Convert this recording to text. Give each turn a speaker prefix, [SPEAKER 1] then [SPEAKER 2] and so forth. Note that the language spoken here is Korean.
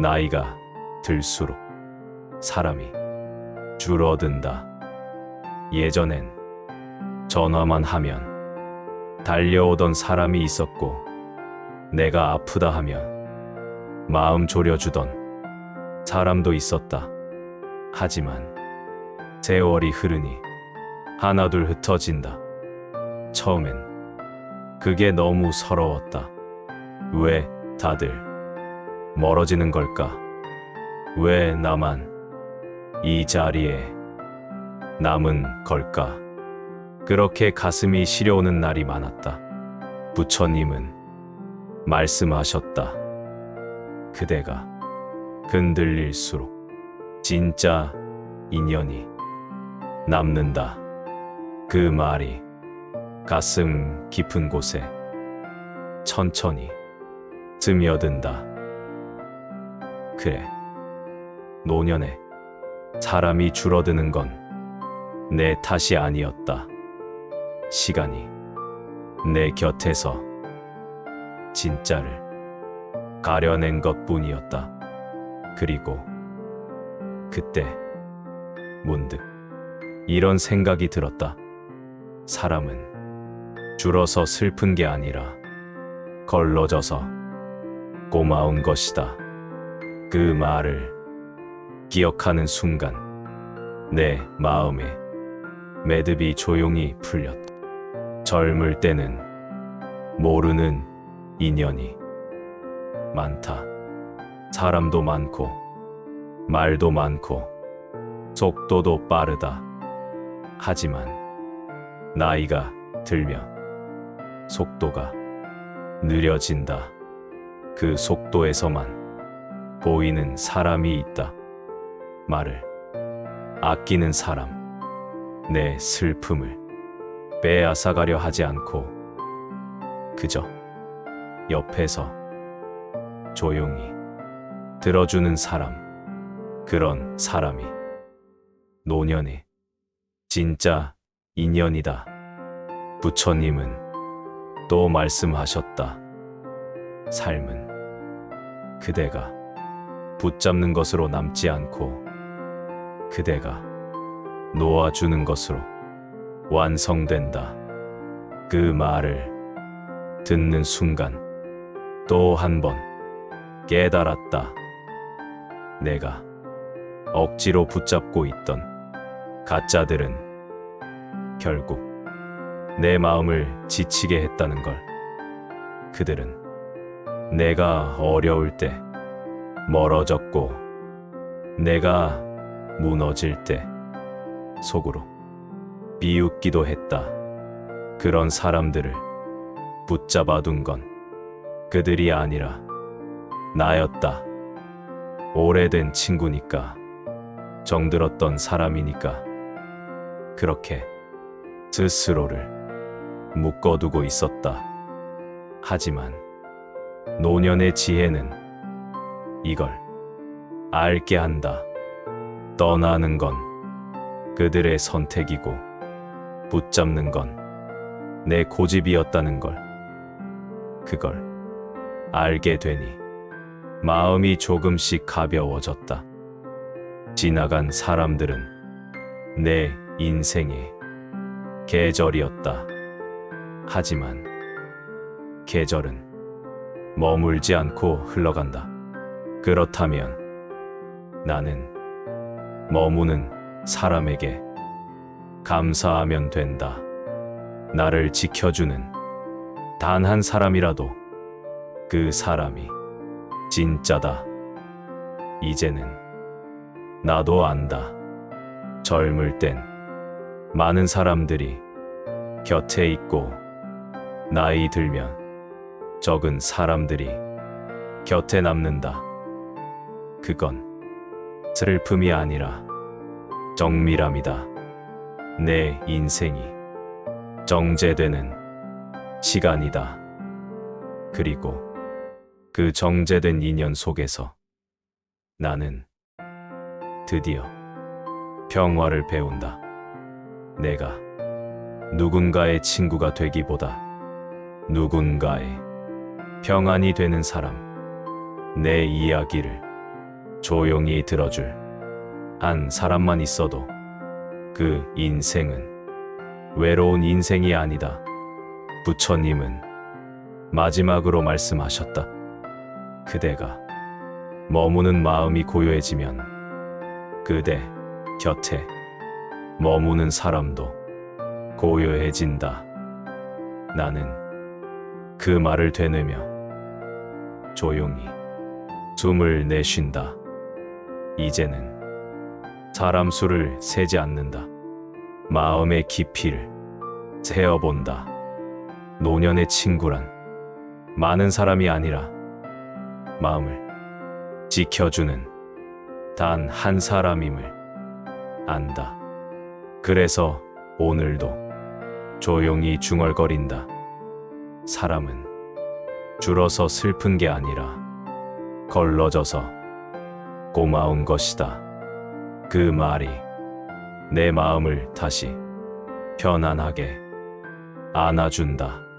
[SPEAKER 1] 나이가 들수록 사람이 줄어든다. 예전엔 전화만 하면 달려오던 사람이 있었고 내가 아프다 하면 마음 졸여주던 사람도 있었다. 하지만 세월이 흐르니 하나둘 흩어진다. 처음엔 그게 너무 서러웠다. 왜 다들 멀어지는 걸까? 왜 나만 이 자리에 남은 걸까? 그렇게 가슴이 시려오는 날이 많았다. 부처님은 말씀하셨다. 그대가 흔들릴수록 진짜 인연이 남는다. 그 말이 가슴 깊은 곳에 천천히 스며든다. 그래. 노년에 사람이 줄어드는 건 내 탓이 아니었다. 시간이 내 곁에서 진짜를 가려낸 것 뿐이었다. 그리고 그때 문득 이런 생각이 들었다. 사람은 줄어서 슬픈 게 아니라 걸러져서 고마운 것이다. 그 말을 기억하는 순간 내 마음에 매듭이 조용히 풀렸다. 젊을 때는 모르는 인연이 많다. 사람도 많고 말도 많고 속도도 빠르다. 하지만 나이가 들면 속도가 느려진다. 그 속도에서만 보이는 사람이 있다. 말을 아끼는 사람, 내 슬픔을 빼앗아가려 하지 않고 그저 옆에서 조용히 들어주는 사람, 그런 사람이 노년의 진짜 인연이다. 부처님은 또 말씀하셨다. 삶은 그대가 붙잡는 것으로 남지 않고 그대가 놓아주는 것으로 완성된다. 그 말을 듣는 순간 또 한 번 깨달았다. 내가 억지로 붙잡고 있던 가짜들은 결국 내 마음을 지치게 했다는 걸. 그들은 내가 어려울 때 멀어졌고 내가 무너질 때 속으로 비웃기도 했다. 그런 사람들을 붙잡아 둔 건 그들이 아니라 나였다. 오래된 친구니까 정들었던 사람이니까 그렇게 스스로를 묶어두고 있었다. 하지만 노년의 지혜는 이걸 알게 한다. 떠나는 건 그들의 선택이고 붙잡는 건 내 고집이었다는 걸. 그걸 알게 되니 마음이 조금씩 가벼워졌다. 지나간 사람들은 내 인생의 계절이었다. 하지만 계절은 머물지 않고 흘러간다. 그렇다면 나는 머무는 사람에게 감사하면 된다. 나를 지켜주는 단 한 사람이라도 그 사람이 진짜다. 이제는 나도 안다. 젊을 땐 많은 사람들이 곁에 있고 나이 들면 적은 사람들이 곁에 남는다. 그건 슬픔이 아니라 정밀함이다. 내 인생이 정제되는 시간이다. 그리고 그 정제된 인연 속에서 나는 드디어 평화를 배운다. 내가 누군가의 친구가 되기보다 누군가의 평안이 되는 사람, 내 이야기를 조용히 들어줄 한 사람만 있어도 그 인생은 외로운 인생이 아니다. 부처님은 마지막으로 말씀하셨다. 그대가 머무는 마음이 고요해지면 그대 곁에 머무는 사람도 고요해진다. 나는 그 말을 되뇌며 조용히 숨을 내쉰다. 이제는 사람 수를 세지 않는다. 마음의 깊이를 세어본다. 노년의 친구란 많은 사람이 아니라 마음을 지켜주는 단 한 사람임을 안다. 그래서 오늘도 조용히 중얼거린다. 사람은 줄어서 슬픈 게 아니라 걸러져서 고마운 것이다. 그 말이 내 마음을 다시 편안하게 안아준다.